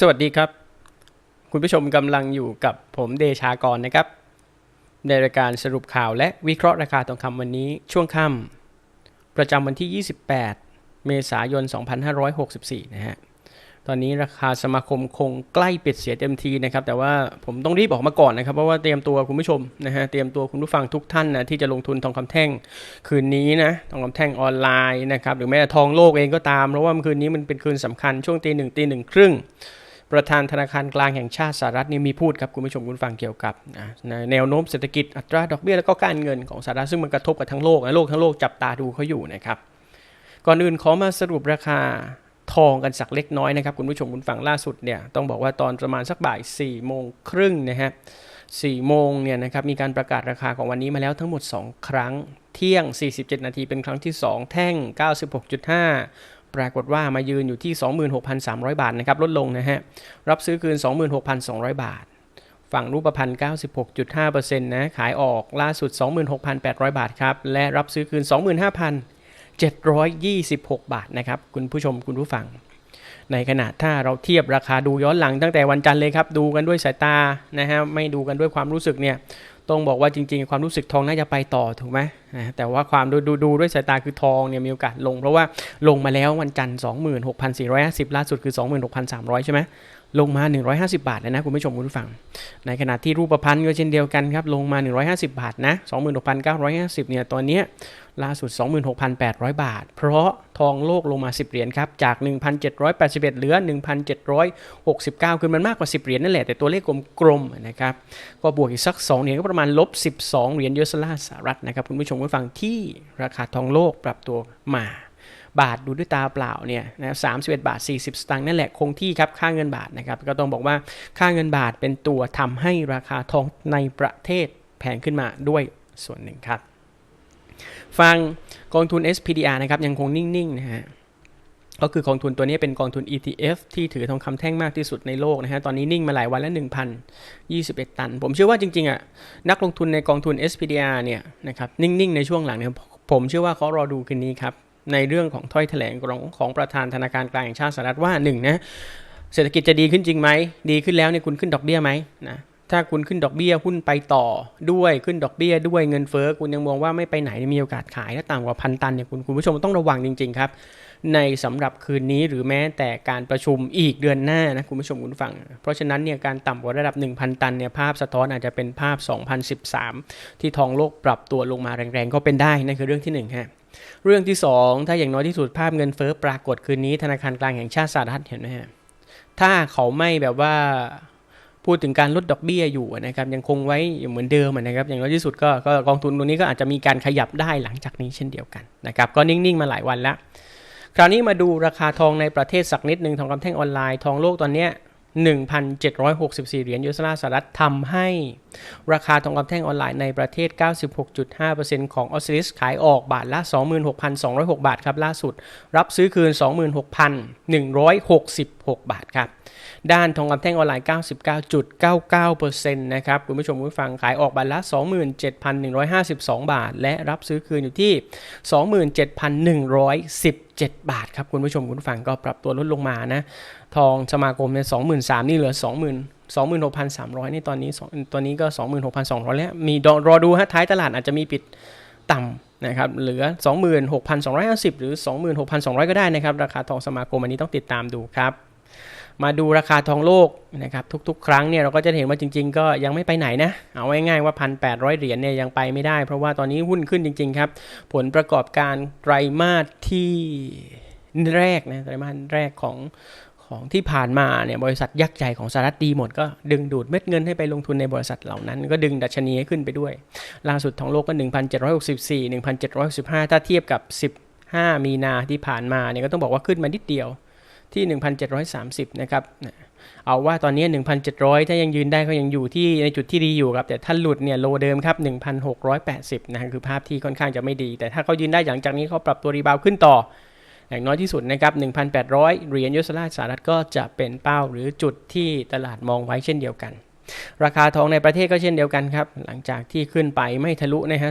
สวัสดีครับ คุณผู้ชมกำลังอยู่กับผมเดชากรนะครับ ในรายการสรุปข่าวและวิเคราะห์ราคาทองคำวันนี้ช่วงค่ำประจำวันที่ 28 เมษายน 2564 นะฮะตอนนี้ราคาสมาคมคงใกล้ปิดเสียเต็มทีนะครับ แต่ว่าผมต้องรีบออกมาก่อนนะครับ เพราะว่าเตรียมตัวคุณผู้ชมนะฮะเตรียมตัวคุณผู้ฟังทุกท่านนะที่จะลงทุนทองคำแท่งคืนนี้นะทองคำแท่งออนไลน์นะครับหรือแม้แต่ทองโลกเองก็ตามเพราะว่าคืนนี้มันเป็นคืนสำคัญช่วงตีหนึ่งตีหนึ่งครึ่ง ประธานธนาคารกลางแห่งชาติสหรัฐนี่มีพูดครับคุณผู้ชมคุณฟังเกี่ยวกับแนวโน้มเศรษฐกิจอัตราดอกเบี้ยแล้วก็การเงินของสหรัฐซึ่งมันกระทบกับทั้งโลกนะโลกทั้งโลกจับตาดูเขาอยู่นะครับก่อนอื่นขอมาสรุปราคาทองกันสักเล็กน้อยนะครับคุณผู้ชมคุณฟังล่าสุดเนี่ยต้องบอกว่าตอนประมาณสักบ่าย4ี่โมงครึ่งนะฮะสี่โมงเนี่ยนะครับมีการประกาศราคาของวันนี้มาแล้วทั้งหมด 2 ครั้ง เที่ยง 47 นาทีเป็นครั้งที่ 2 แท่ง 96.5 ปรากฏว่ามายืนอยู่ที่ 26,300 บาทนะครับลดลงนะฮะรับซื้อคืน 26,200 บาท ฝั่งรูปพันธ์96.5%นะขายออกล่าสุด 26,800 บาทครับและรับซื้อคืน 25,726 บาทนะครับคุณผู้ชมคุณผู้ฟัง ในขณะถ้าเราเทียบราคาดูย้อนหลังตั้งแต่วันจันทร์เลยครับดูกันด้วยสายตานะฮะไม่ดูกันด้วยความรู้สึกเนี่ย ต้องบอกว่าจริง ๆ ความรู้สึกทองน่าจะไปต่อถูกไหมแต่ว่าความดูดูดูด้วยสายตาคือทองเนี่ยมีโอกาสลง เพราะว่าลงมาแล้ววันจันทร์26,450ล่าสุดคือ 26,300 ใช่ไหมลงมา 150 บาทเลยนะคุณผู้ชมคุณผู้ฟัง ในขณะที่รูปพันธ์ก็เช่นเดียวกันครับลงมา 150 บาทนะ26,950เนี่ยตอนเนี้ย ล่าสุด 26,800 บาท เพราะทองโลกลงมา 10 เหรียญครับ จาก 1,781 เหลือ 1,769 คือมันมากกว่า 10 เหรียญนั่นแหละ แต่ตัวเลขกลมๆนะครับ ก็บวกอีกสัก 2 เหรียญก็ประมาณลบ 12 เหรียญยูเอสดอลาสหรัฐนะครับคุณผู้ชมผู้ฟังที่ราคาทองโลกปรับตัวมาบาทดูด้วยตาเปล่าเนี่ยนะสามสิบเอ็ดบาท40สตางค์นั่นแหละคงที่ครับค่าเงินบาทนะครับก็ต้องบอกว่าค่าเงินบาทเป็นตัวทำให้ราคาทองในประเทศแพงขึ้นมาด้วยส่วนหนึ่งครับ ฟังกองทุน SPDR นะครับยังคงนิ่งๆนะฮะก็คือกองทุนตัวนี้เป็นกองทุน ETF ที่ถือทองคำแท่งมากที่สุดในโลกนะฮะ ตอนนี้นิ่งมาหลายวันแล้ว 1,021 ตัน ผมเชื่อว่าจริงๆอะนักลงทุนในกองทุน SPDR เนี่ยนะครับนิ่งๆ ในช่วงหลังเนี่ยผมเชื่อว่าเขารอดูคืนนี้ครับ ในเรื่องของถ้อยแถลงของของประธานธนาคารกลางแห่งชาติสหรัฐว่าหนึ่งนะเศรษฐกิจจะดีขึ้นจริงไหม ดีขึ้นแล้วเนี่ยคุณขึ้นดอกเบี้ยไหมนะ ถ้าคุณขึ้นดอกเบี้ยหุ้นไปต่อด้วยขึ้นดอกเบี้ยด้วยเงินเฟ้อคุณยังมองว่าไม่ไปไหนมีโอกาสขายถ้าต่ำกว่าพันตันเนี่ยคุณคุณผู้ชมต้องระวังจริง ๆ ครับ ในสำหรับคืนนี้หรือแม้แต่การประชุมอีกเดือนหน้านะคุณผู้ชมคุณฟัง เพราะฉะนั้นเนี่ยการต่ำกว่าระดับ 1,000 ตันเนี่ยภาพสะท้อนอาจจะเป็นภาพ 2013 ที่ทองโลกปรับตัวลงมาแรงๆก็เป็นได้นั่นคือเรื่องที่หนึ่งฮะเรื่องที่สองถ้าอย่างน้อยที่สุดภาพเงินเฟ้อปรากฏคืนนี้ธนาคารกลางแห่งชาติสหรัฐเห็นไหมฮะถ้าเขาไม่แบบว่า พูดถึงการลดดอกเบี้ยอยู่นะครับยังคงไว้เหมือนเดิมนะครับอย่างน้อยที่สุดก็กองทุนตรงนี้ก็อาจจะมีการขยับได้หลังจากนี้เช่นเดียวกันนะครับก็นิ่งๆมาหลายวันแล้ว คราวนี้มาดูราคาทองในประเทศสักนิดหนึ่งทองคำแท่งออนไลน์ทองโลกตอนเนี้ย 1,764 เหรียญยูเอสดอลลาร์สหรัฐทำให้ราคาทองคำแท่งออนไลน์ในประเทศ 96.5%ของออสซิลิสขายออกบาทละ 26,206 บาทครับล่าสุด รับซื้อคืน 26,166 บาทครับ ด้านทองคำแท่งออนไลน์ 99.99%นะครับ คุณผู้ชมผู้ฟังขายออกบาทละ 27,152 บาท และรับซื้อคืนอยู่ที่ 27,117บาทครับ คุณผู้ชมคุณผู้ฟังก็ปรับตัวลดลงมานะ ทองสมาคมเนี่ย23,000นี่เหลือ20,000 26,300นี่ตอนนี้2ตัวนี้ก็26,200แล้ว มีรอดูฮะท้ายตลาดอาจจะมีปิดต่ำนะครับเหลือ 26,250 หรือ 26,200 ก็ได้นะครับ ราคาทองสมาคมอันนี้ต้องติดตามดูครับ มาดูราคาทองโลกนะครับทุกๆ ครั้งเนี่ยเราก็จะเห็นว่าจริง ๆ ก็ยังไม่ไปไหนนะ เอาง่ายๆว่า 1,800 เหรียญเนี่ยยังไปไม่ได้ เพราะว่าตอนนี้หุ้นขึ้นจริง ๆ ครับ ผลประกอบการไตรมาสที่แรกนะไตรมาสแรกของ ของที่ผ่านมาเนี่ยบริษัทยักษ์ใหญ่ของสหรัฐดีหมดก็ดึงดูดเม็ดเงินให้ไปลงทุนในบริษัทเหล่านั้น ก็ดึงดัชนีให้ขึ้นไปด้วย ล่าสุดทองโลกก็ 1,764 1,765 ถ้าเทียบกับ 15 มีนาที่ผ่านมาเนี่ยก็ต้องบอกว่าขึ้นมานิดเดียวที่ 1,730 นะครับเอาว่าตอนนี้ 1,700 ถ้ายังยืนได้ก็ยังอยู่ที่ในจุดที่ดีอยู่ครับ แต่ถ้าหลุดเนี่ยโลเดิมครับ 1,680 นะคือภาพที่ค่อนข้างจะไม่ดี แต่ถ้าเขายืนได้หลังจากนี้เขาปรับตัวรีบาวขึ้นต่อ อย่างน้อยที่สุดนะครับ 1,800 เหรียญยูเอสดอลลาร์สหรัฐก็จะเป็นเป้าหรือจุดที่ตลาดมองไว้เช่นเดียวกัน ราคาทองในประเทศก็เช่นเดียวกันครับ หลังจากที่ขึ้นไปไม่ทะลุนะฮะ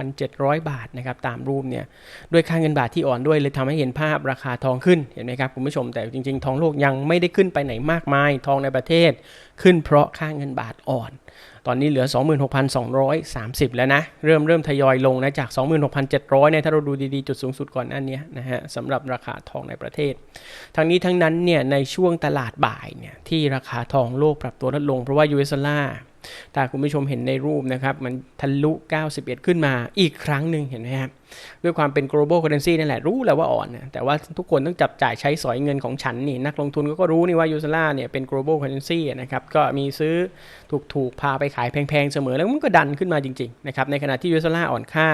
26,700 บาทนะครับตามรูปเนี่ยด้วยค่าเงินบาทที่อ่อนด้วยเลยทำให้เห็นภาพราคาทองขึ้นเห็นไหมครับคุณผู้ชมแต่จริง ๆ ทองโลกยังไม่ได้ขึ้นไปไหนมากมาย ทองในประเทศขึ้นเพราะค่าเงินบาทอ่อน ตอนนี้เหลือ 26,230 แล้วนะ เริ่มเริ่มทยอยลงนะจาก 26,700เนี่ยถ้าเราดูดีๆ จุดสูงสุดก่อนอันเนี้ยนะฮะสำหรับราคาทองในประเทศ ทั้งนี้ทั้งนั้นเนี่ยในช่วงตลาดบ่ายเนี่ยที่ราคาทองโลกปรับตัวลดลงเพราะว่า US ดอลลาร์ถ้าคุณผู้ชมเห็นในรูปนะครับ มันทะลุ 91 ขึ้นมาอีกครั้งหนึ่งเห็นไหมครับด้วยความเป็น global currency นั่นแหละรู้แล้วว่าอ่อนนะแต่ว่าทุกคนต้องจับจ่ายใช้สอยเงินของฉันนี่นักลงทุนก็รู้นี่ว่า US ดอลลาเนี่ยเป็น global currency นะครับก็มีซื้อถูกๆพาไปขายแพงๆเสมอแล้วมันก็ดันขึ้นมาจริงๆนะครับในขณะที่ US ดอลลาอ่อนค่า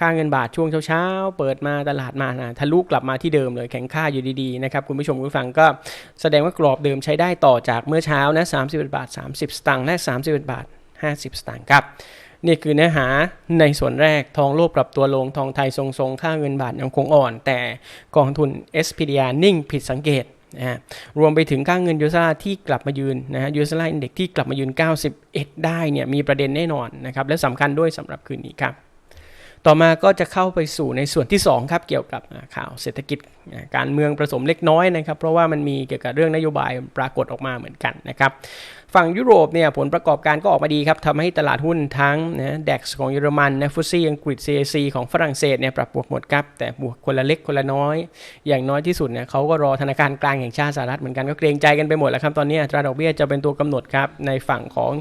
ค่าเงินบาทช่วงเช้าๆเปิดมาตลาดมานะทะลุกลับมาที่เดิมเลยแข็งค่าอยู่ดีๆนะครับคุณผู้ชมคุณผู้ฟังก็แสดงว่ากรอบเดิมใช้ได้ต่อจากเมื่อเช้านะ31บาท 30 สตางค์และ 31 บาท 50 สตางค์ครับ นี่คือเนื้อหาในส่วนแรกทองโลกปรับตัวลงทองไทยทรงๆ ค่าเงินบาทยังคงอ่อน แต่กองทุน SPDR นิ่งผิดสังเกตนะฮะรวมไปถึงค่าเงินยูเอสดที่กลับมายืนนะฮะยูเอสดอินเด็กที่กลับมายืน 91 ได้เนี่ยมีประเด็นแน่นอนนะครับและสำคัญด้วยสำหรับคืนนี้ครับ ต่อมาก็จะเข้าไปสู่ในส่วนที่2ครับเกี่ยวกับข่าวเศรษฐกิจการเมืองผสมเล็กน้อยนะครับ เพราะว่ามันมีเกี่ยวกับเรื่องนโยบายปรากฏออกมาเหมือนกันนะครับฝั่งยุโรปเนี่ยผลประกอบการก็ออกมาดีครับทำให้ตลาดหุ้นทั้งนะดัคของเยอรมันนะฟุตซี่อังกฤษ CAC ของฝรั่งเศสเนี่ยปรับบวกหมดครับ แต่บวกคนละเล็กคนละน้อย อย่างน้อยที่สุดเนี่ยเขาก็รอธนาคารกลางแห่งชาติสหรัฐเหมือนกันก็เกรงใจกันไปหมดแล้วครับตอนนี้อัตราดอกเบี้ยจะเป็นตัวกำหนดครับในฝั่งของ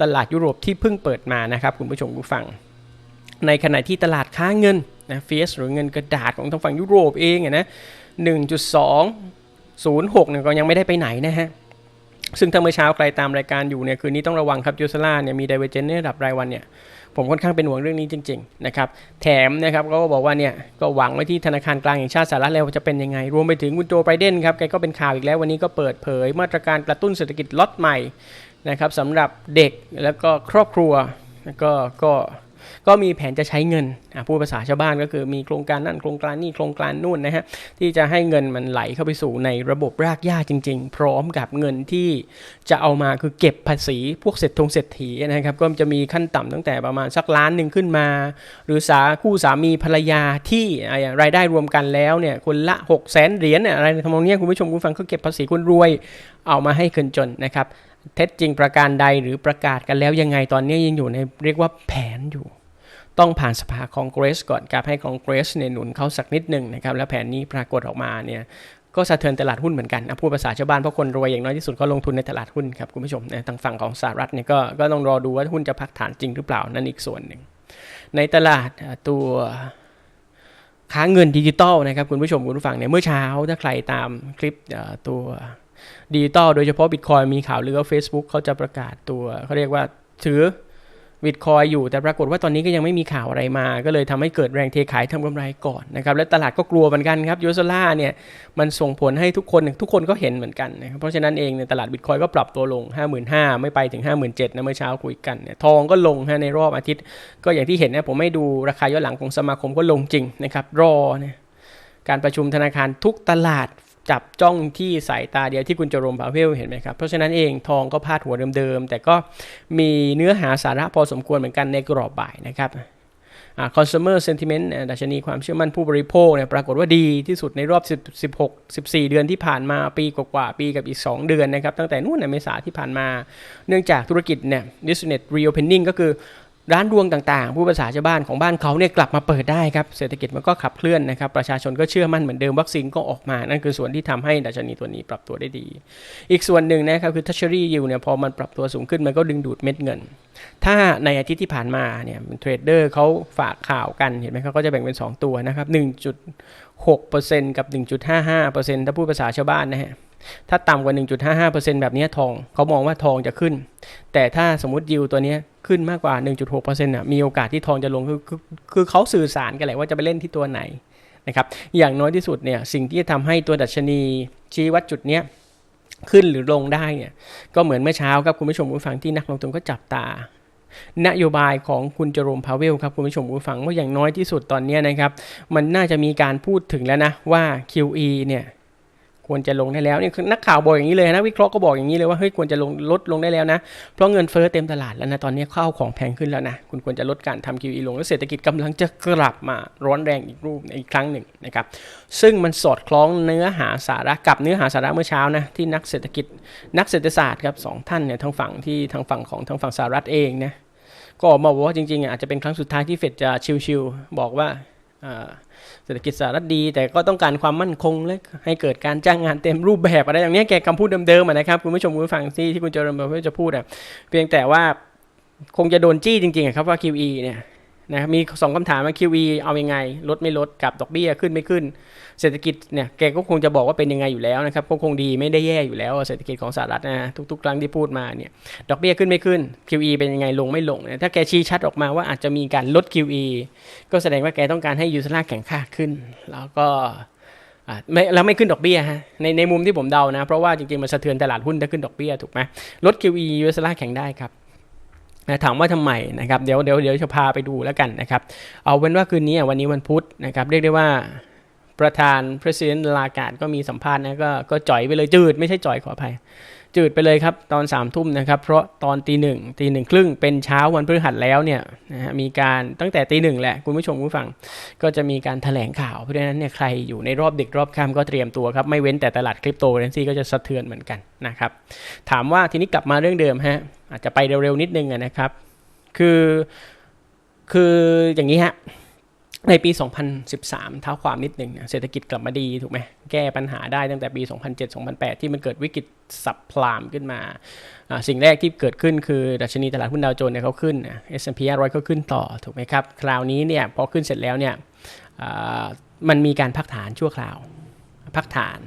ตลาดยุโรปที่เพิ่งเปิดมานะครับคุณผู้ชมผู้ฟัง ในขณะที่ตลาดค้าเงินนะเฟสหรือเงินกระดาษของทางฝั่งยุโรปเองอะนะ1.206เนี่ยก็ยังไม่ได้ไปไหนนะฮะซึ่งถ้าเมื่อเช้าใครตามรายการอยู่เนี่ยคืนนี้ต้องระวังครับยูซล่าเนี่ยมีไดเวอร์เจนในระดับรายวันเนี่ยผมค่อนข้างเป็นห่วงเรื่องนี้จริงๆนะครับแถมนะครับก็บอกว่าเนี่ยก็หวังไว้ที่ธนาคารกลางแห่งชาติสหรัฐแล้วจะเป็นยังไง รวมไปถึงคุณโจไบเดนครับแกก็เป็นข่าวอีกแล้ววันนี้ก็เปิดเผย มาตรการกระตุ้นเศรษฐกิจล็อตใหม่นะครับสำหรับเด็กแล้วก็ครอบครัวก็ก็ ก็มีแผนจะใช้เงินพูดภาษาชาวบ้านก็คือมีโครงการนั่นโครงการนี่โครงการนู่นนะฮะที่จะให้เงินมันไหลเข้าไปสู่ในระบบรากหญ้าจริง ๆ พร้อมกับเงินที่จะเอามาคือเก็บภาษีพวกเศรษฐงเศรษฐีนะครับก็จะมีขั้นต่ำตั้งแต่ประมาณสักล้านหนึ่งขึ้นมา หรือสาคู่สามีภรรยาที่รายได้รวมกันแล้วเนี่ยคนละ6 0แสนเหรียญอะไรทำนองนี้คุณผู้ชมคุณฟังเขาเก็บภาษีคนรวยเอามาให้คนจนนะครับ เท็จจริงประการใดหรือประกาศกันแล้วยังไงตอนนี้ยังอยู่ในเรียกว่าแผนอยู่ ต้องผ่านสภาคองเกรสก่อนครับให้คองเกรสเนี่ยหนุนเขาสักนิดหนึ่งนะครับแล้วแผนนี้ปรากฏออกมาเนี่ยก็สะเทือนตลาดหุ้นเหมือนกันพูดภาษาชาวบ้านเพราะคนรวยอย่างน้อยที่สุดก็ลงทุนในตลาดหุ้นครับคุณผู้ชมนะทางฝั่งของสหรัฐเนี่ยก็ก็ต้องรอดูว่าหุ้นจะพักฐานจริงหรือเปล่านั่นอีกส่วนหนึ่งในตลาดตัวค้าเงินดิจิตอลนะครับคุณผู้ชมคุณผู้ฟังเนี่ยเมื่อเช้าถ้าใครตามคลิปตัว ดิจิตอลโดยเฉพาะบิตคอยมีข่าวลือว่า Facebook เขาจะประกาศตัวเขาเรียกว่าถือบิตคอยอยู่แต่ปรากฏว่าตอนนี้ก็ยังไม่มีข่าวอะไรมา ก็เลยทำให้เกิดแรงเทขายทำกำไรก่อนนะครับและตลาดก็กลัวเหมือนกันครับยูโซล่าเนี่ยมันส่งผลให้ทุกคนทุกคนก็เห็นเหมือนกันนะครับเพราะฉะนั้นเองในตลาดบิตคอยก็ปรับตัวลง 55,000 ไม่ไปถึง 57,000นะเมื่อเช้าคุยกันเนี่ยทองก็ลงฮะในรอบอาทิตย์ ก็อย่างที่เห็นนะผมไม่ดูราคาย้อนหลังของสมาคมก็ลงจริงนะครับรอเนี่ยการประชุมธนาคารทุกตลาด จับจ้องที่สายตาเดียวที่คุณจรมพาเวลเห็นไหมครับ เพราะฉะนั้นเองทองก็พาดหัวเดิมๆ แต่ก็มีเนื้อหาสาระพอสมควรเหมือนกันในกรอบบ่ายนะครับ consumer sentiment ดัชนีความเชื่อมั่นผู้บริโภคเนี่ยปรากฏว่าดีที่สุดในรอบ 10 16 14 เดือนที่ผ่านมาปีกว่าๆปีกับอีก 2 เดือนนะครับ ตั้งแต่นู่นในเมษาที่ผ่านมา เนื่องจากธุรกิจเนี่ย business reopening ก็คือ ร้านรวงต่างๆ ผู้ภาษาชาวบ้านของบ้านเขาเนี่ยกลับมาเปิดได้ครับเศรษฐกิจมันก็ขับเคลื่อนนะครับ ประชาชนก็เชื่อมั่นเหมือนเดิมวัคซีนก็ออกมา นั่นคือส่วนที่ทำให้ดัชนีตัวนี้ปรับตัวได้ดี อีกส่วนหนึ่งนะครับคือ Treasury yield เนี่ยพอมันปรับตัวสูงขึ้นมันก็ดึงดูดเม็ดเงิน ถ้าในอาทิตย์ที่ผ่านมาเนี่ยเทรดเดอร์เขาฝากข่าวกันเห็นไหมเขาก็จะแบ่งเป็น 2 ตัวนะครับ1.6%กับ 1.55%ถ้าพูดภาษาชาวบ้านนะฮะ ถ้าต่ำกว่า 1.55%แบบนี้ทองเขามองว่าทองจะขึ้น แต่ถ้าสมมติยิวตัวนี้ขึ้นมากกว่า 1.6%อะมีโอกาสที่ทองจะลงคือคือคือเขาสื่อสารกันแหละว่าจะไปเล่นที่ตัวไหนนะครับอย่างน้อยที่สุดเนี่ยสิ่งที่จะทำให้ตัวดัชนีชี้วัดจุดเนี้ยขึ้นหรือลงได้เนี่ยก็เหมือนเมื่อเช้าครับคุณผู้ชมผู้ฟังที่นักลงทุนก็จับตานโยบายของคุณจโรมพาเวลครับคุณผู้ชมผู้ฟังว่าอย่างน้อยที่สุดตอนนี้นะครับ มันน่าจะมีการพูดถึงแล้วนะว่า QE เนี่ย ควรจะลงได้แล้วนี่คือนักข่าวบอกอย่างนี้เลยนะวิเคราะห์ก็บอกอย่างนี้เลยว่าเฮ้ยควรจะลงลดลงได้แล้วนะ เพราะเงินเฟ้อเต็มตลาดแล้วนะตอนนี้ข้าวของแพงขึ้นแล้วนะคุณควรจะลดการทำ QE ลงแล้วเศรษฐกิจกำลังจะกลับมาร้อนแรงอีกรูปอีกครั้งหนึ่งนะครับซึ่งมันสอดคล้องเนื้อหาสาระกับเนื้อหาสาระเมื่อเช้านะที่นักเศรษฐกิจนักเศรษฐศาสตร์ครับสองท่านเนี่ยทางฝั่งที่ทางฝั่งของทางฝั่งสหรัฐเองนะก็ออกมาบอกว่าจริงๆอาจจะเป็นครั้งสุดท้ายที่เฟดจะชิวๆบอกว่าอ่า เศรษฐกิจสหรัฐดี แต่ก็ต้องการความมั่นคงและให้เกิดการจ้างงานเต็มรูปแบบอะไรอย่างเนี้ยแกคำพูดเดิมๆนะครับคุณผู้ชมคุณผู้ฟังที่ที่คุณเจริญบอกว่าจะพูดอะเพียงแต่ว่าคงจะโดนจี้จริงๆครับว่า QE เนี่ย นะมีสองคำถามว่า QE เอายังไง ลดไม่ลดกับดอกเบี้ยขึ้นไม่ขึ้น เศรษฐกิจเนี่ยแกก็คงจะบอกว่าเป็นยังไงอยู่แล้วนะครับก็คงดีไม่ได้แย่อยู่แล้วเศรษฐกิจของสหรัฐนะทุกๆ ครั้งที่พูดมาเนี่ยดอกเบี้ยขึ้นไม่ขึ้น QE เป็นยังไงลงไม่ลงเนี่ยถ้าแกชี้ชัดออกมาว่าอาจจะมีการลด QE ก็แสดงว่าแกต้องการให้ยูสลาแข็งค่าขึ้น แล้วก็ไม่แล้วไม่ขึ้นดอกเบี้ยฮะในในมุมที่ผมเดานะ เพราะว่าจริงๆ มันสะเทือนตลาดหุ้นถ้าขึ้นดอกเบี้ยถูกไหมลด QE ยูสลาแข็งได้ครับ นะถามว่าทำไมนะครับเดี๋ยวเดี๋ยวเดี๋ยวจะพาไปดูแล้วกันนะครับ เอาเป็นว่าคืนนี้วันนี้วันพุธนะครับ เรียกได้ว่าประธาน president ลาการก็มีสัมภาษณ์นะก็ก็จ่อยไปเลยจืดไม่ใช่จ่อยขออภัยจืดไปเลยครับตอน3ามทุ่มนะครับ เพราะตอนตีหนึ่งตีหนึ่งครึ่งเป็นเช้าวันพฤหัสแล้วเนี่ยนะฮะมีการตั้งแต่ตีหนึ่งแหละคุณผู้ชมผู้ฟัง ก็จะมีการแถลงข่าวเพราะฉะนั้นเนี่ยใครอยู่ในรอบดึกรอบค่ำก็เตรียมตัวครับ ไม่เว้นแต่ตลาดคริปโตเคอเรนซีก็จะสะเทือนเหมือนกันนะครับ ถามว่าทีนี้กลับมาเรื่องเดิมฮะ อาจจะไปเร็วๆนิดนึงนะครับ คือคืออย่างนี้ฮะในปี 2013 เท้าความนิดหนึ่งเศรษฐกิจกลับมาดีถูกไหมแก้ปัญหาได้ตั้งแต่ปี 2007-2008 ที่มันเกิดวิกฤตสับพลามขึ้นมา สิ่งแรกที่เกิดขึ้นคือดัชนีตลาดหุ้นดาวโจนส์เนี่ยเขาขึ้นนะ S&P 500 ก็ขึ้นต่อถูกไหมครับ คราวนี้เนี่ยพอขึ้นเสร็จแล้วเนี่ยมันมีการพักฐานชั่วคราว พักฐาน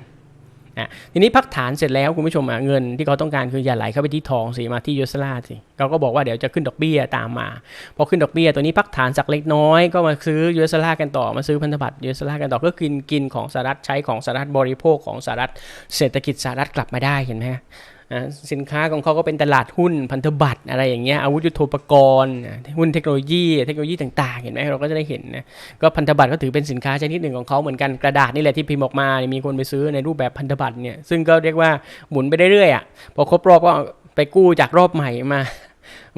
นะทีนี้พักฐานเสร็จแล้วคุณผู้ชมเงินที่เขาต้องการคืออย่าไหลเข้าไปที่ทองสิมาที่ยูสลาสิเขาก็บอกว่าเดี๋ยวจะขึ้นดอกเบี้ยตามมา พอขึ้นดอกเบี้ยตัวนี้พักฐานสักเล็กน้อยก็มาซื้อยูเอสลากันต่อมาซื้อพันธบัตรยูเอสลากันต่อก็กินกินของสหรัฐใช้ของสหรัฐบริโภคของสหรัฐเศรษฐกิจสหรัฐกลับมาได้เห็นไหมฮะ สินค้าของเขาก็เป็นตลาดหุ้นพันธบัตรอะไรอย่างเงี้ยอาวุธยุทโธปกรณ์หุ้นเทคโนโลยี เทคโนโลยีต่างๆ เห็นไหมเราก็จะได้เห็นนะก็พันธบัตรก็ถือเป็นสินค้าชนิดหนึ่งของเขาเหมือนกันกระดาษนี่แหละที่พิมพ์ออกมา มีคนไปซื้อในรูปแบบพันธบัตรเนี่ยซึ่งก็เรียกว่าหมุนไปเรื่อยๆอะพอครบรอบก็ไปกู้จากรอบใหม่มา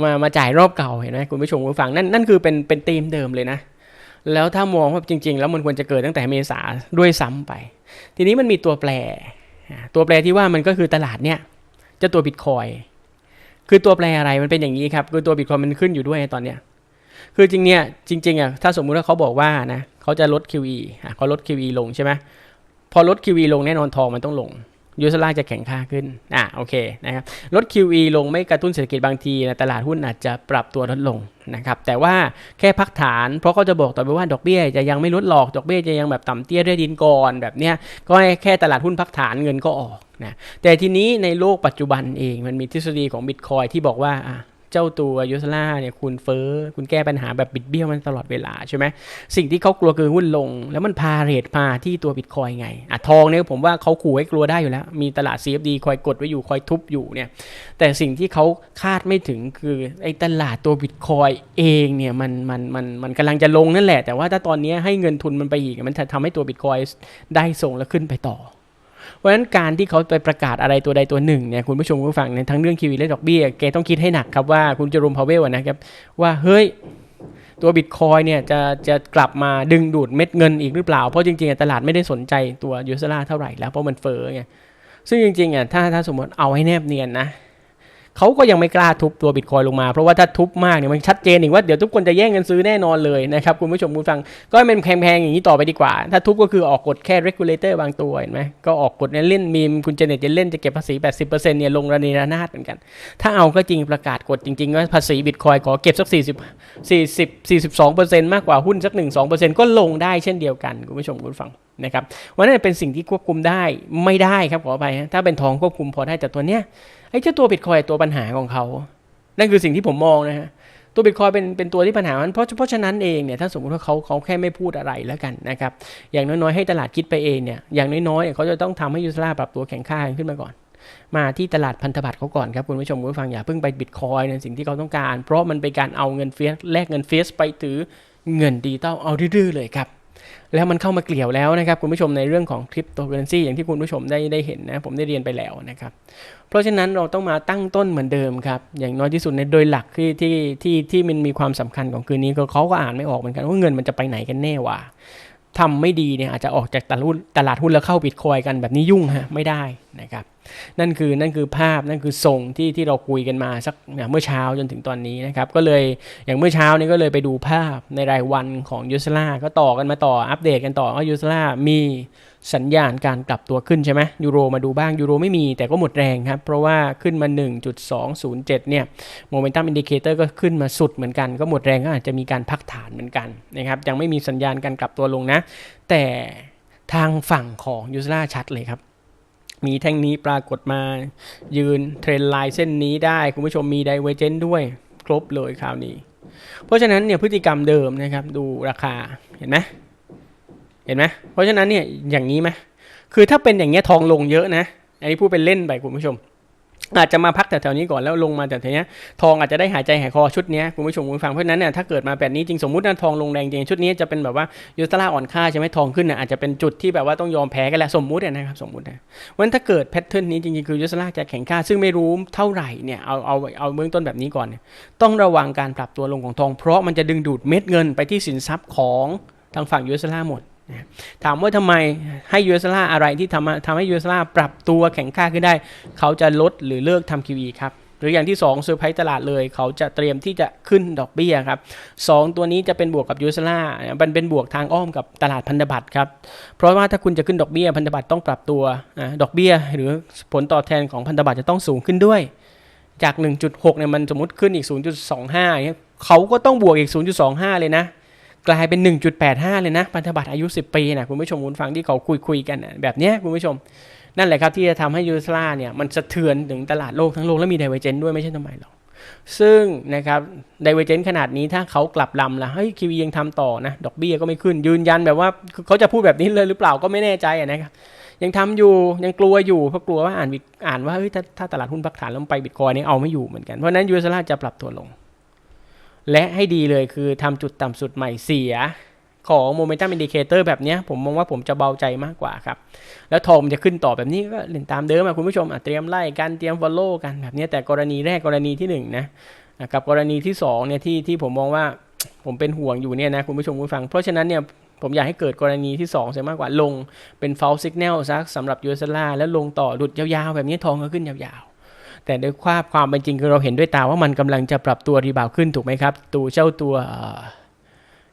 มามาจ่ายรอบเก่าเห็นไหมคุณผู้ชมคุณฟังนั่นนั่นคือเป็นเป็นธีมเดิมเลยนะแล้วถ้ามองว่าจริง ๆ แล้วมันควรจะเกิดตั้งแต่เมษาด้วยซ้ำไป ทีนี้มันมีตัวแปรตัวแปรที่ว่ามันก็คือตลาดเนี่ย เจ้าตัวบิตคอยคือตัวแปรอะไรมันเป็นอย่างนี้ครับคือตัวบิตคอยมันขึ้นอยู่ด้วยตอนเนี้ยคือจริงเนี่ยจริงๆอะถ้าสมมุติว่าเขาบอกว่านะเขาจะลด QE อะเขาลด QE ลงใช่ไหมพอลด QE ลงแน่นอนทองมันต้องลง ยูสลาจะแข็งค่าขึ้น อะโอเคนะครับ ลด QE ลงไม่กระตุ้นเศรษฐกิจบางทีนะตลาดหุ้นอาจจะปรับตัวลดลงนะครับ แต่ว่าแค่พักฐาน เพราะเขาจะบอกต่อไปว่าดอกเบี้ยจะยังไม่ลดหลอกดอกเบี้ยจะยังแบบต่ำเตี้ยเรียดินก่อนแบบเนี้ย ก็แค่ตลาดหุ้นพักฐานเงินก็ออกนะ แต่ทีนี้ในโลกปัจจุบันเองมันมีทฤษฎีของบิตคอยที่บอกว่าอะ เจ้าตัวยูสลาเนี่ยคุณเฟอ้อคุณแก้ปัญหาแบบบิดเบี้ยวมันตลอดเวลาใช่ไหมสิ่งที่เขากลัวคือหุ้นลง แล้วมันพาเรทมาที่ตัวบิตคอยไงอะทองเนี่ยผมว่าเขาขู่ให้กลัวได้อยู่แล้ว มีตลาด CFD คอยกดไว้อยู่คอยทุบอยู่เนี่ยแต่สิ่งที่เขาคาดไม่ถึงคือไอ้ตลาดตัวบิตคอยเองเนี่ยมันมันมันมันกำลังจะลงนั่นแหละ แต่ว่าถ้าตอนนี้ให้เงินทุนมันไปอีกมันจะทำให้ตัวบิตคอยได้ส่งแล้วขึ้นไปต่อ ราะฉะนั้นการที่เขาไปประกาศอะไรตัวใดตัวหนึ่งเนี่ยคุณผู้ชมคุณผู้ฟังเนี่ยทั้งเรื่องคิวีและดอกเบี้ยแกต้องคิดให้หนักครับว่าคุณจะรุมพาวเวลนะครับว่าเฮ้ยตัวบิตคอยเนี่ยจะจะกลับมาดึงดูดเม็ดเงินอีกหรือเปล่า เพราะจริงๆตลาดไม่ได้สนใจตัวยูสลาเท่าไหร่แล้วเพราะมันเฟ้อไงซึ่งจริงๆอะถ้าถ้าสมมติเอาให้แนบเนียนนะ เขาก็ยังไม่กล้าทุบตัวบิตคอยลงมา เพราะว่าถ้าทุบมากเนี่ยมันชัดเจนอีกว่าเดี๋ยวทุกคนจะแย่งกันซื้อแน่นอนเลยนะครับคุณผู้ชมคุณฟังก็ให้มันแพงๆอย่างนี้ต่อไปดีกว่า ถ้าทุบก็คือออกกฎแค่ regulator บางตัวเห็นไหมก็ออกกฎเนี่ยเล่นมีมคุณเจเน็ตจะเล่นจะเก็บภาษี 80%เนี่ยลงระเนระนาดเหมือนกัน ถ้าเอาก็จริงประกาศกฎจริงๆว่าภาษีบิตคอยขอเก็บสัก 40 40 42%มากกว่าหุ้นสัก 1 2%ก็ลงได้เช่นเดียวกันคุณผู้ชมคุณฟังนะครับวันนั้นเป็นสิ่งที่ควบคุมได้ไม่ได้ครับขออภัยฮะถ้าเป็นทองควบคุมพอได้แต่ตัวเนี้ยไอ้เจ้าตัวบิตคอยตัวปัญหาของเขา นั่นคือสิ่งที่ผมมองนะฮะ ตัวบิตคอยเป็นเป็นตัวที่ปัญหามันเพราะเพราะฉะนั้นเองเนี่ย ถ้าสมมติว่าเขาเขาแค่ไม่พูดอะไรแล้วกันนะครับ อย่างน้อยๆให้ตลาดคิดไปเองเนี่ย อย่างน้อยๆเนี่ยเขาจะต้องทำให้ยูสลาปรับตัวแข็งค่าขึ้นมาก่อน มาที่ตลาดพันธบัตรเขาก่อนครับคุณผู้ชมคุณผู้ฟังอย่าเพิ่งไปบิตคอยในสิ่งที่เขาต้องการ เพราะมันเป็นการเอาเงินเฟียสแลกเงินเฟียสไปถือเงินดิจิตอลเอาดื้อเลยครับ แล้วมันเข้ามาเกลี่ยวแล้วนะครับคุณผู้ชมในเรื่องของคริปโตเคอเรนซีอย่างที่คุณผู้ชมได้ได้เห็นนะผมได้เรียนไปแล้วนะครับเพราะฉะนั้นเราต้องมาตั้งต้นเหมือนเดิมครับอย่างน้อยที่สุดในโดยหลักที่ที่ที่ที่มันมีความสำคัญของคืนนี้ก็เขาก็อ่านไม่ออกเหมือนกันว่าเงินมันจะไปไหนกันแน่วะ ทำไม่ดีเนี่ยอาจจะออกจากตลาดหุ้นตลาดหุ้นแล้วเข้าบิตคอยกันแบบนี้ยุ่งฮะไม่ได้นะครับนั่นคือนั่นคือภาพนั่นคือทรงที่ที่เราคุยกันมาสักเนี่ยเมื่อเช้าจนถึงตอนนี้นะครับก็เลยอย่างเมื่อเช้านี้ก็เลยไปดูภาพในรายวันของยูสลาก็ต่อกันมาต่ออัปเดตกันต่อว่ายูสลามี สัญญาณการกลับตัวขึ้นใช่ไหมยูโรมาดูบ้างยูโรไม่มีแต่ก็หมดแรงครับ เพราะว่าขึ้นมา 1.207 เนี่ยโมเมนตัมอินดิเคเตอร์ก็ขึ้นมาสุดเหมือนกัน ก็หมดแรงก็อาจจะมีการพักฐานเหมือนกันนะครับยังไม่มีสัญญาณการกลับตัวลงนะ แต่ทางฝั่งของยูสลาชัดเลยครับมีแท่งนี้ปรากฏมายืนเทรนไลน์เส้นนี้ได้ คุณผู้ชมมีไดเวเจนด้วย ครบเลยคราวนี้ เพราะฉะนั้นเนี่ยพฤติกรรมเดิมนะครับ ดูราคาเห็นไหม เห็นไหมเพราะฉะนั้นเนี่ยอย่างนี้ไหมคือถ้าเป็นอย่างเงี้ยทองลงเยอะนะอันนี้พูดเป็นเล่นไปคุณผู้ชม อาจจะมาพักแถวๆนี้ก่อนแล้วลงมาแถวเนี้ยทองอาจจะได้หายใจหายคอชุดนี้คุณผู้ชมคุณฟังเพราะฉะนั้นเนี่ยถ้าเกิดมาแบบนี้จริงสมมตินะทองลงแรงจริงชุดนี้จะเป็นแบบว่ายูสตราอ่อนค่าใช่ไหมทองขึ้นน่ะอาจจะเป็นจุดที่แบบว่าต้องยอมแพ้กันแหละสมมุตินะครับสมมุตินะวันถ้าเกิดแพทเทิร์นนี้จริงๆคือยูสตราจะแข็งค่าซึ่งไม่รู้เท่าไหร่เนี่ยเอาเอาเอาเบื้องต้นแบบนี้ก่อนเนี่ยต้องระวังการปรับตัวลงของทอง เพราะมันจะดึงดูดเม็ดเงินไปที่สินทรัพย์ของทางฝั่งยูสตราหมด นะถามว่าทำไมให้ยูสตราอะไรที่ทำทำให้ยูสตราปรับตัวแข็งค่าขึ้นได้ เขาจะลดหรือเลิกทำ QE ครับ หรืออย่างที่2เซอร์ไพรส์ตลาดเลย เขาจะเตรียมที่จะขึ้นดอกเบี้ยครับสองตัวนี้จะเป็นบวกกับยูสลามันเป็นบวกทางอ้อมกับตลาดพันธบัตรครับ เพราะว่าถ้าคุณจะขึ้นดอกเบี้ยพันธบัตรต้องปรับตัวดอกเบี้ย หรือผลตอบแทนของพันธบัตรจะต้องสูงขึ้นด้วย จาก 1.6เนี่ยมันสมมติขึ้นอีก 0.25เนี่ยเขาก็ต้องบวกอีก 0.25 เลยนะ กลายเป็น 1.85 เลยนะพันธบัตรอายุ 10 ปีนะคุณผู้ชมคุณฟังที่เขาคุยคุยๆกันนะแบบเนี้ยคุณผู้ชม นั่นแหละครับที่จะทำให้ยูสลาเนี่ยมันสะเทือนถึงตลาดโลกทั้งโลกและมีไดเวเจนด้วยไม่ใช่ทำไมหรอกซึ่งนะครับไดเวเจนขนาดนี้ถ้าเขากลับลำละเฮ้ยคิวียังทำต่อนะ ดอกเบี้ยก็ไม่ขึ้นยืนยันแบบว่าเขาจะพูดแบบนี้เลยหรือเปล่าก็ไม่แน่ใจนะครับยังทำอยู่ยังกลัวอยู่เพราะกลัวว่าอ่านวิอ่านว่าเฮ้ยถ้าถ้าตลาดหุ้นพักฐานแล้วไปบิตคอยนี่เอาไม่อยู่เหมือนกันเพราะฉะนั้นยูสลาจะปรับตัวลง และให้ดีเลยคือทำจุดต่ำสุดใหม่เสียของโมเมนตัมอินดิเคเตอร์แบบนี้ผมมองว่าผมจะเบาใจมากกว่าครับ แล้วทองมันจะขึ้นต่อแบบนี้ก็เล่นตามเดิมอะคุณผู้ชมเตรียมไล่กันเตรียมฟอลโล่กันแบบนี้แต่กรณีแรกกรณีที่หนึ่งนะกับกรณีที่สองเนี่ยที่ที่ผมมองว่าผมเป็นห่วงอยู่เนี่ยนะคุณผู้ชมคุณฟัง เพราะฉะนั้นเนี่ยผมอยากให้เกิดกรณีที่2เสียมากกว่าลงเป็น false signal ซักสำหรับยูเอสลาแล้วลงต่อหลุดยาวๆ แบบนี้ทองก็ขึ้นยาวๆ แต่ด้วยความความเป็นจริงคือเราเห็นด้วยตาว่ามันกำลังจะปรับตัวรีบาวขึ้นถูกไหมครับ ตัวเจ้าตัว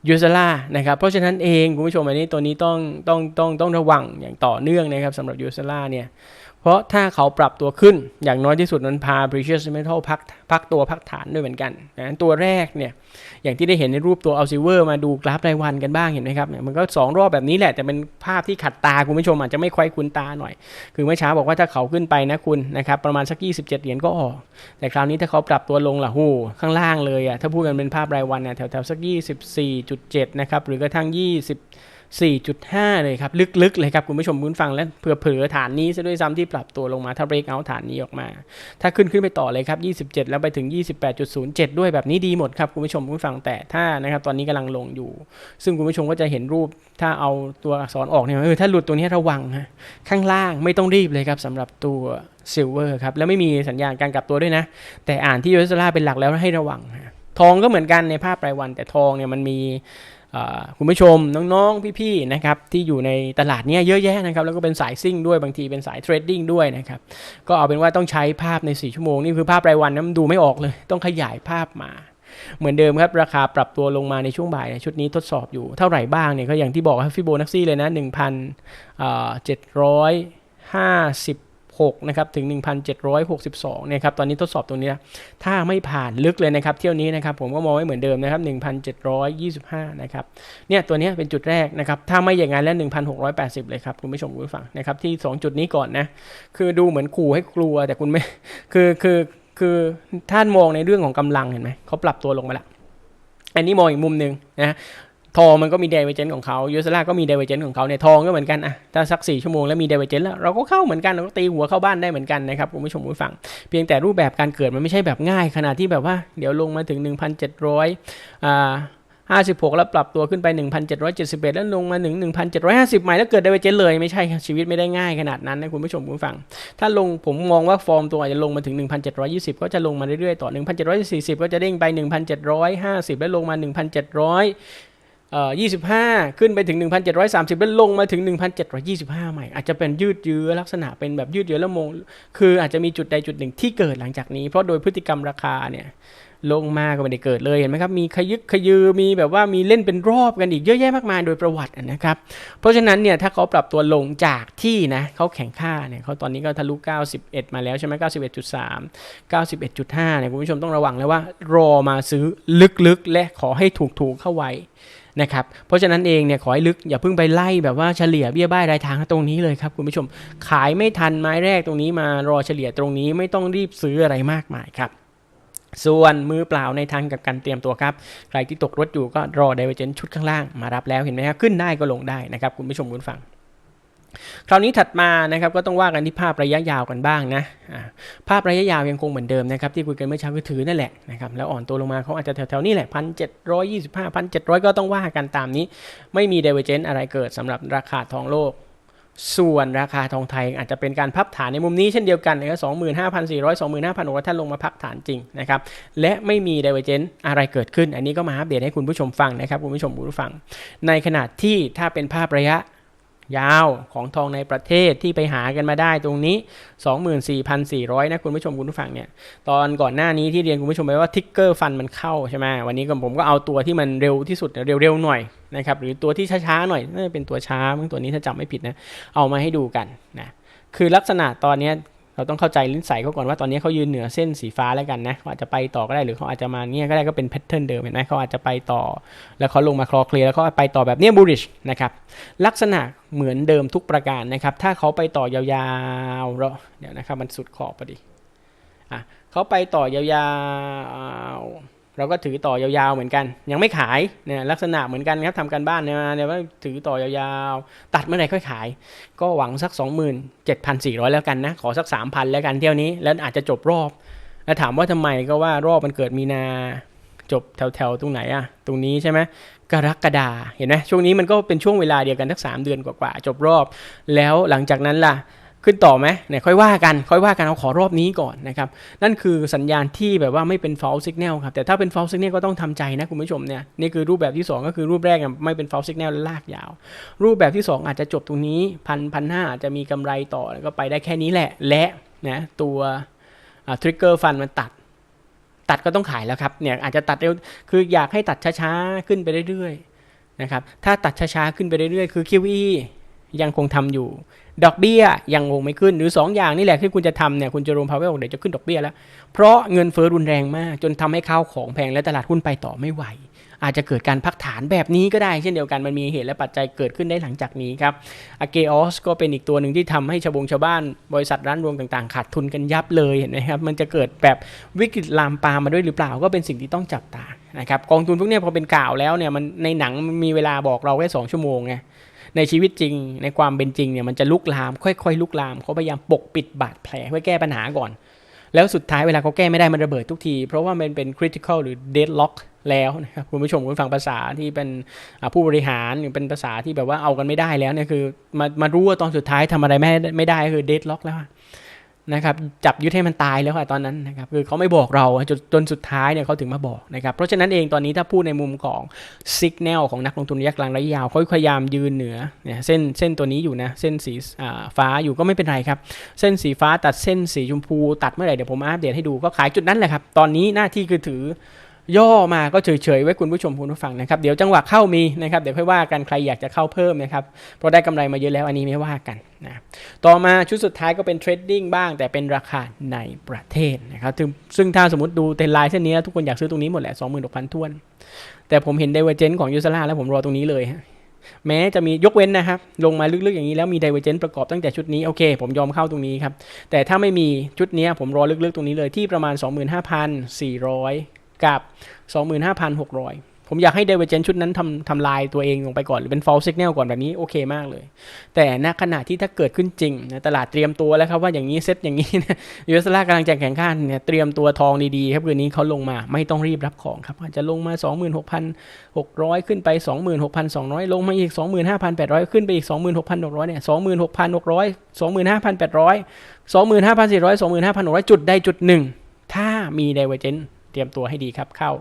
ยูเซล่านะครับ เพราะฉะนั้นเองคุณผู้ชมอันนี้ตัวนี้ต้องต้องต้องต้องระวังอย่างต่อเนื่องนะครับสำหรับยูเซล่าเนี่ย เพราะถ้าเขาปรับตัวขึ้นอย่างน้อยที่สุดมันพา precious metal พักพักตัวพักฐานด้วยเหมือนกันนะตัวแรกเนี่ยอย่างที่ได้เห็นในรูปตัวเอาซิเวอร์มาดูกราฟรายวันกันบ้างเห็นไหมครับเนี่ยมันก็ 2 รอบแบบนี้แหละ แต่เป็นภาพที่ขัดตาคุณผู้ชมอาจจะไม่ค่อยคุ้นตาหน่อย คือเมื่อเช้าบอกว่าถ้าเขาขึ้นไปนะคุณนะครับประมาณสัก 27 เหรียญก็ออกแต่คราวนี้ถ้าเขาปรับตัวลงล่ะโหข้างล่างเลยอะถ้าพูดกันเป็นภาพรายวันเนี่ยแถวๆสัก 24.7 นะครับหรือกระทั่ง 20 4.5 เลยครับ ลึกๆ เลยครับ คุณผู้ชมคุณฟังแล้วเผื่อเผลอฐานนี้ซะด้วยซ้ำที่ปรับตัวลงมาถ้า break out ฐานนี้ออกมา ถ้าขึ้นขึ้นไปต่อเลยครับ 27 แล้วไปถึง 28.07 ด้วยแบบนี้ดีหมดครับ คุณผู้ชมคุณฟังแต่ถ้านะครับตอนนี้กำลังลงอยู่ ซึ่งคุณผู้ชมก็จะเห็นรูปถ้าเอาตัวอักษรออกเนี่ยเออถ้าหลุดตัวนี้ระวังฮะข้างล่างไม่ต้องรีบเลยครับสำหรับตัวซิลเวอร์ครับแล้วไม่มีสัญญาณการกลับตัวด้วยนะ แต่อ่านที่ยูเอสลาเป็นหลักแล้วให้ระวังทองก็เหมือนกันในภาพรายวันแต่ทองเนี่ยมันมี คุณผู้ชมน้องๆ พี่ๆนะครับที่อยู่ในตลาดเนี้ยเยอะแยะนะครับแล้วก็เป็นสายซิ่งด้วยบางทีเป็นสายเทรดดิ้งด้วยนะครับก็เอาเป็นว่าต้องใช้ภาพใน 4 ชั่วโมง นี่คือภาพรายวันนะมันดูไม่ออกเลย ต้องขยายภาพมา เหมือนเดิมครับ ราคาปรับตัวลงมาในช่วงบ่าย ชุดนี้ทดสอบอยู่เท่าไหร่บ้างเนี่ยก็อย่างที่บอกครับฟิโบนัชซีเลยนะ1,750 6นะครับถึง 1,762เนี่ยครับตอนนี้ทดสอบตรงนี้นะถ้าไม่ผ่านลึกเลยนะครับเที่ยวนี้นะครับผมก็มองไว้เหมือนเดิมนะครับ1,725นะครับเนี่ยตัวนี้เป็นจุดแรกนะครับถ้าไม่อย่างนั้นแล้ว 1,680 เลยครับคุณผู้ชมคุณผู้ฟังนะครับที่ 2 จุดนี้ก่อนนะคือดูเหมือนขู่ให้กลัวแต่คุณไม่คือคือคือท่านมองในเรื่องของกำลังเห็นไหมเขาปรับตัวลงมาแล้วอันนี้มองอีกมุมหนึ่งนะ ทองมันก็มีเดเวเจนของเขายูสลาก็มีเดเวเจนของเขาเนี่ยทองก็เหมือนกันอะถ้าสักสี่ชั่วโมงแล้วมีเดเวเจนแล้วเราก็เข้าเหมือนกันเราก็ตีหัวเข้าบ้านได้เหมือนกันนะครับคุณผู้ชมผู้ฟัง เพียงแต่รูปแบบการเกิดมันไม่ใช่แบบง่ายขนาดที่แบบว่าเดี๋ยวลงมาถึง 1,700อ่า56 แล้วปรับตัวขึ้นไป 1,771 แล้วลงมาถึง1,750 ใหม่แล้วเกิดไดเวอร์เจนเลยไม่ใช่ชีวิตไม่ได้ง่ายขนาดนั้นนะคุณผู้ชมคุณผู้ฟัง ถ้าลงผมมองว่าฟอร์มตัวอาจจะลงมาถึง 1,720 ก็จะลงมาเรื่อยๆ ต่อ 1,740 ก็จะเด้งไป 1,750 แล้วลงมา 1,700 25 ขึ้นไปถึง 1,730 แล้วลงมาถึง 1,725 ใหม่ อาจจะเป็นยืดเยื้อลักษณะเป็นแบบยืดเยื้อแล้วมง คืออาจจะมีจุดใดจุดหนึ่งที่เกิดหลังจากนี้ เพราะโดยพฤติกรรมราคาเนี่ยลงมาก็ไม่ได้เกิดเลยเห็นไหมครับ มีขยึกขยือมีแบบว่ามีเล่นเป็นรอบกันอีกเยอะแยะมากมายโดยประวัตินะครับ เพราะฉะนั้นเนี่ยถ้าเขาปรับตัวลงจากที่นะเขาแข่งค่าเนี่ยเขาตอนนี้ก็ทะลุ 91 มาแล้วใช่ไหม91.3 91.5เนี่ยคุณผู้ชมต้องระวังเลยว่ารอมาซื้อลึกๆ และขอให้ถูกๆเข้าไว้ นะครับเพราะฉะนั้นเองเนี่ยขอให้ลึกอย่าเพิ่งไปไล่แบบว่าเฉลี่ยเบี้ยบ้ายรายทางตรงนี้เลยครับคุณผู้ชม ขายไม่ทันไม้แรกตรงนี้มารอเฉลี่ยตรงนี้ไม่ต้องรีบซื้ออะไรมากมายครับส่วนมือเปล่าในทางกับการเตรียมตัวครับ ใครที่ตกรถอยู่ก็รอเดเวเจนชุดข้างล่างมารับแล้วเห็นไหมครับขึ้นได้ก็ลงได้นะครับคุณผู้ชมคุณฟัง คราวนี้ถัดมานะครับก็ต้องว่ากันที่ภาพระยะยาวกันบ้างนะภาพระยะยาวยังคงเหมือนเดิมนะครับที่คุยกันเมื่อเช้าคือถือนั่นแหละนะครับแล้วอ่อนตัวลงมาเขาอาจจะแถวๆนี้แหละพันเจ็ดร้อยยี่สิบห้าพันเจ็ดร้อยก็ต้องว่ากันตามนี้ ไม่มี d i v e r g e n c e อะไรเกิดสำหรับราคาทองโลก ส่วนราคาทองไทยอาจจะเป็นการพับฐานในมุมนี้เช่นเดียวกันนะครับสองหมื่นห้าพันสี่ร้อยสองหมื่นห้าพันหกร้อยท่านลงมาพักฐานจริงนะครับและไม่มี d i v e r g e n c e อะไรเกิดขึ้น อันนี้ก็มาอัปเดตให้คุณผู้ชมฟังนะครับคุณผู้ชมผู้ฟัง ในขณะที่ถ้าเป็นภาพระยะ ยาวของทองในประเทศที่ไปหากันมาได้ตรงนี้ 24,400 นะคุณผู้ชมคุณผู้ฟังเนี่ย ตอนก่อนหน้านี้ที่เรียนคุณผู้ชมไปว่าทิกเกอร์ฟันมันเข้าใช่ไหมวันนี้ก็ผมก็เอาตัวที่มันเร็วที่สุดเร็วๆหน่อยนะครับ หรือตัวที่ช้าๆหน่อยน่าจะเป็นตัวช้ามั้งตัวนี้ถ้าจำไม่ผิดนะ เอามาให้ดูกันนะ คือลักษณะตอนเนี้ย เราต้องเข้าใจลิ้นใสเขาก่อนว่าตอนนี้เขายืนเหนือเส้นสีฟ้าแล้วกันนะเขาอาจจะไปต่อก็ได้หรือเขาอาจจะมาเนี่ยก็ได้ก็เป็นแพทเทิร์นเดิมเห็นไหมเขาอาจจะไปต่อ แล้วเขาลงมาคลอเคลียร์แล้วเขาไปต่อแบบเนี้ยบูริชนะครับลักษณะเหมือนเดิมทุกประการนะครับถ้าเขาไปต่อยาวๆเราเดี๋ยวนะครับมันสุดขอบพอดีอะเขาไปต่อยาวๆ เราก็ถือต่อยาวๆเหมือนกัน ยังไม่ขายเนี่ยลักษณะเหมือนกันครับทำการบ้านเนี่ยเนี่ยว่าถือต่อยาวๆ ตัดเมื่อไหร่ค่อยขาย ก็หวังสัก 27,400 แล้วกันนะ ขอสัก 3,000 แล้วกันเที่ยวนี้ แล้วอาจจะจบรอบ แล้วถามว่าทำไมก็ว่ารอบมันเกิดมีนาจบแถวๆ ตรงไหนอะตรงนี้ใช่ไหมกรกฎาเห็นไหมช่วงนี้มันก็เป็นช่วงเวลาเดียวกันทักสามเดือนกว่าๆจบรอบ แล้วหลังจากนั้นล่ะ ขึ้นต่อไหมเนี่ยค่อยว่ากันค่อยว่ากันเอาขอรอบนี้ก่อนนะครับนั่นคือสัญญาณที่แบบว่าไม่เป็น false signal ครับแต่ถ้าเป็น false signal ก็ต้องทำใจนะคุณผู้ชมเนี่ยนี่คือรูปแบบที่ 2 ก็คือรูปแรกอะไม่เป็น false signal และลากยาว รูปแบบที่ 2 อาจจะจบตรงนี้พันพันห้าอาจจะมีกำไรต่อแล้วก็ไปได้แค่นี้แหละ และนะตัวทริกเกอร์ฟันมันตัด ตัดก็ต้องขายแล้วครับเนี่ยอาจจะตัดเร็วคืออยากให้ตัดช้าๆขึ้นไปเรื่อยๆนะครับถ้าตัดช้าๆขึ้นไปเรื่อยๆคือ QE ยังคงทำอยู่ ดอกเบี้ยยังคงไม่ขึ้น หรือ 2 อย่างนี่แหละที่คุณจะทำเนี่ยคุณจะรวมพาวเวลเดี๋ยวจะขึ้นดอกเบี้ยแล้ว เพราะเงินเฟ้อรุนแรงมาก จนทำให้ข้าวของแพงและตลาดหุ้นไปต่อไม่ไหว อาจจะเกิดการพักฐานแบบนี้ก็ได้เช่นเดียวกันมันมีเหตุและปัจจัยเกิดขึ้นได้หลังจากนี้ครับอเกออสก็เป็นอีกตัวหนึ่งที่ทำให้ชาวบงชาวบ้าน บริษัทร้านรวงต่างๆ ขาดทุนกันยับเลยเห็นไหมครับมันจะเกิดแบบวิกฤตลามปามมาด้วยหรือเปล่าก็เป็นสิ่งที่ต้องจับตานะครับกองทุนพวกนี้พอเป็นข่าวแล้วเนี่ยมันในหนังมีเวลาบอกเราแค่สองชั่วโมงไงในชีวิตจริงในความเป็นจริงเนี่ยมันจะลุกลาม ค่อยๆ ลุกลามเขาพยายามปกปิดบาดแผลเพื่อแก้ปัญหาก่อน แล้วสุดท้ายเวลาเขาแก้ไม่ได้มันระเบิดทุกที เพราะว่ามันเป็น critical หรือ deadlock แล้วนะครับคุณผู้ชมคุณฟังภาษาที่เป็นผู้บริหารหรือเป็นภาษาที่แบบว่าเอากันไม่ได้แล้วเนี่ยคือมามารู้ว่าตอนสุดท้ายทำอะไรไม่ได้ไม่ได้คือ deadlock แล้ว นะครับจับยึดให้มันตายแล้วค่ะตอนนั้นนะครับคือเขาไม่บอกเราจนจนสุดท้ายเนี่ยเขาถึงมาบอกนะครับเพราะฉะนั้นเองตอนนี้ถ้าพูดในมุมของสัญญาณของนักลงทุนระยะกลางระยะยาวเขาพยายามยืนเหนือเนี่ยเส้นเส้นตัวนี้อยู่นะเส้นสีฟ้าอยู่ก็ไม่เป็นไรครับ เส้นสีฟ้าตัดเส้นสีชมพู ตัดเมื่อไหร่เดี๋ยวผมอัปเดตให้ดูก็ขายจุดนั้นแหละครับตอนนี้หน้าที่คือถือ ย่อมาก็เฉยๆไว้คุณผู้ชมคุณผู้ฟังนะครับ เดี๋ยวจังหวะเข้ามีนะครับเดี๋ยวค่อยว่ากันใครอยากจะเข้าเพิ่มนะครับเพราะได้กำไรมาเยอะแล้วอันนี้ไม่ว่ากันนะต่อมาชุดสุดท้ายก็เป็นเทรดดิ้งบ้าง แต่เป็นราคาในประเทศนะครับซึ่งถ้าสมมติดูเทรนไลน์เส้นนี้ทุกคนอยากซื้อตรงนี้หมดแหละ26,000ท้วน แต่ผมเห็น d ดเวอร์เจนของยูซาร่าแล้วผมรอตรงนี้เลยฮะแม้จะมียกเว้นนะครับ ลงมาลึกๆอย่างนี้แล้วมี d ดเวอร์เจนประกอบตั้งแต่ชุดนี้ โอเค ผมยอมเข้าตรงนี้ครับ แต่ถ้าไม่มีชุดนี้ผมรอลึกๆตรงนี้เลยที่ประมาณ 25,400 กับ 25,600 ผมอยากให้เดเวเจนชุดนั้นทำทำลายตัวเองลงไปก่อน หรือเป็น false signal ก่อนแบบนี้โอเคมากเลย แต่ณขณะที่ถ้าเกิดขึ้นจริงนะตลาดเตรียมตัวแล้วครับว่าอย่างนี้เซตอย่างนี้นะยูเอสลากำลังจะแข่งขันเนี่ยเตรียมตัวทองดีๆครับคืนนี้เขาลงมาไม่ต้องรีบรับของครับอาจจะลงมา 26,600 ขึ้นไป 26,200 ลงมาอีก 25,800 ขึ้นไปอีก 26,600เนี่ย26,600 25,800 25,400 25,600 จุดใดจุดหนึ่งถ้ามี divergent เตรียมตัวให้ดีครับเข้า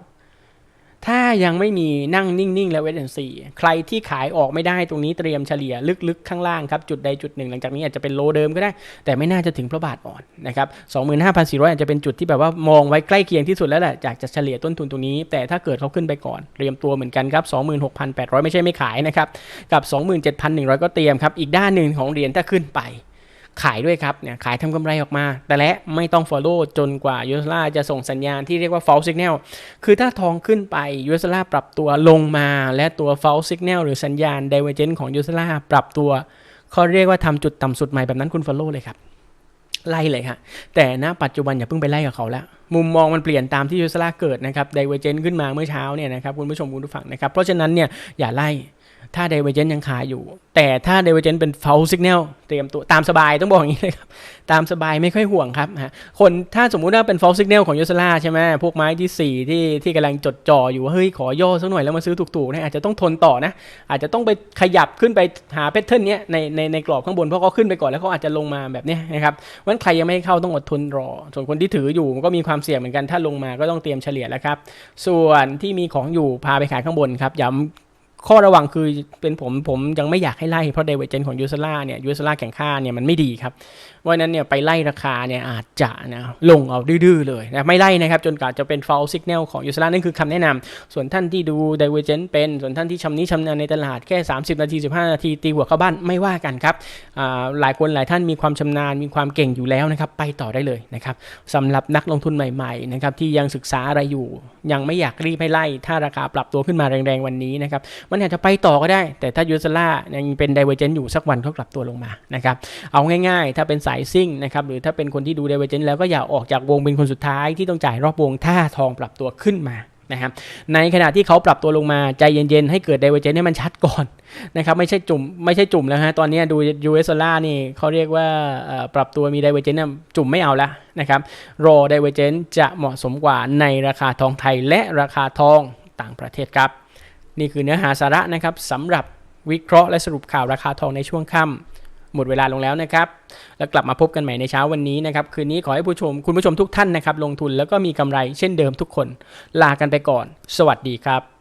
ถ้ายังไม่มีนั่งนิ่งๆ แล้วเวทแอนซีใครที่ขายออกไม่ได้ตรงนี้เตรียมเฉลี่ยลึกๆ ข้างล่างครับจุดใดจุดหนึ่งหลังจากนี้อาจจะเป็นโลเดิมก็ได้ แต่ไม่น่าจะถึงพระบาทอ่อนนะครับ25,400 อาจจะเป็นจุดที่แบบว่ามองไว้ใกล้เคียงที่สุดแล้วแหละจากจะเฉลี่ยต้นทุนตรงนี้ แต่ถ้าเกิดเขาขึ้นไปก่อนเตรียมตัวเหมือนกันครับ26,800 ไม่ใช่ไม่ขายนะครับกับ 27,100 ก็เตรียมครับอีกด้านหนึ่งของเหรียญถ้าขึ้นไป ขายด้วยครับเนี่ยขายทำกำไรออกมา แต่และไม่ต้อง follow จนกว่ายูสลาจะส่งสัญญาณที่เรียกว่า false signal คือถ้าทองขึ้นไปยูสลาปรับตัวลงมาและตัว false signal หรือสัญญาณ divergence ของยูสลาปรับตัวเขาเรียกว่าทำจุดต่ำสุดใหม่แบบนั้นคุณ follow เลยครับไล่เลยค่ะ แต่ณปัจจุบันอย่าเพิ่งไปไล่กับเขาแล้ว มุมมองมันเปลี่ยนตามที่ยูสลาเกิดนะครับ divergence ขึ้นมาเมื่อเช้าเนี่ยนะครับคุณผู้ชมคุณผู้ฟังนะครับ เพราะฉะนั้นเนี่ยอย่าไล่ ถ้า d i v e r g e n c ยังขายอยู่ แต่ถ้า d i v e r g e n c เป็น false signal เตรียมตัวตามสบายต้องบอกอย่างนี้เลยครับ ตามสบายไม่ค่อยห่วงครับฮะคนถ้าสมมุติว่าเป็น false signal ของยูสลาใช่ไหมพวกไม้ที่ 4 ที่ที่กำลังจดจ่ออยู่ว่าเฮ้ยขอย่อสักหน่อยแล้วมาซื้อถูกๆนะอาจจะต้องทนต่อนะ อาจจะต้องไปขยับขึ้นไปหาแพทเทิร์นเนี้ยในในในกรอบข้างบนเพราะเขาขึ้นไปก่อนแล้วเขาอาจจะลงมาแบบนี้นะครับวันใครยังไม่เข้าต้องอดทนรอ ส่วนคนที่ถืออยู่มันก็มีความเสี่ยงเหมือนกันถ้าลงมาก็ต้องเตรียมเฉลี่ยแล้วครับส่วนที่มีของอยู่พาไปขายข้างบนครับย้ำ ข้อระวังคือเป็นผมผมยังไม่อยากให้ไล่เพราะเดเวเจนของยูสลาเนี่ยยูสลาแข่งค่าเนี่ยมันไม่ดีครับเพราะฉะนั้นเนี่ยไปไล่ราคาเนี่ยอาจจะนะลงเอาดื้อๆเลยนะไม่ไล่นะครับจนกว่าจะเป็น false signal ของยูสลานั่นคือคำแนะนำส่วนท่านที่ดู divergent เป็นส่วนท่านที่ชำนี้ชำนาญในตลาดแค่ 30 นาที 15 นาทีตีหัวเข้าบ้านไม่ว่ากันครับอ่าหลายคนหลายท่านมีความชำนาญมีความเก่งอยู่แล้วนะครับไปต่อได้เลยนะครับสำหรับนักลงทุนใหม่ๆนะครับที่ยังศึกษาอะไรอยู่ ยังไม่อยากรีบให้ไล่ถ้าราคาปรับตัวขึ้นมาแรงๆวันนี้นะครับมันอาจจะไปต่อก็ได้ แต่ถ้ายูสลายังเป็น divergent อยู่สักวันเขากลับตัวลงมานะครับเอาง่ายๆ ถ้าเป็นสายซิ่งนะครับหรือถ้าเป็นคนที่ดู divergent แล้วก็อย่าออกจากวงเป็นคนสุดท้ายที่ต้องจ่ายรอบวงถ้าทองปรับตัวขึ้นมานะครับในขณะที่เขาปรับตัวลงมาใจเย็นๆ ให้เกิด divergent ให้มันชัดก่อนนะครับไม่ใช่จุ่มไม่ใช่จุ่มแล้วฮะตอนนี้ดู US dollar นี่เขาเรียกว่าปรับตัวมี divergent เนี่ยจุ่มไม่เอาละนะครับรอ divergent จะเหมาะสมกว่าในราคาทองไทยและราคาทองต่างประเทศครับ นี่คือเนื้อหาสาระนะครับสำหรับวิเคราะห์และสรุปข่าวราคาทองในช่วงค่ำหมดเวลาลงแล้วนะครับ แล้วกลับมาพบกันใหม่ในเช้าวันนี้นะครับ คืนนี้ขอให้ผู้ชมคุณผู้ชมทุกท่านนะครับ ลงทุนแล้วก็มีกำไรเช่นเดิมทุกคน ลากันไปก่อน สวัสดีครับ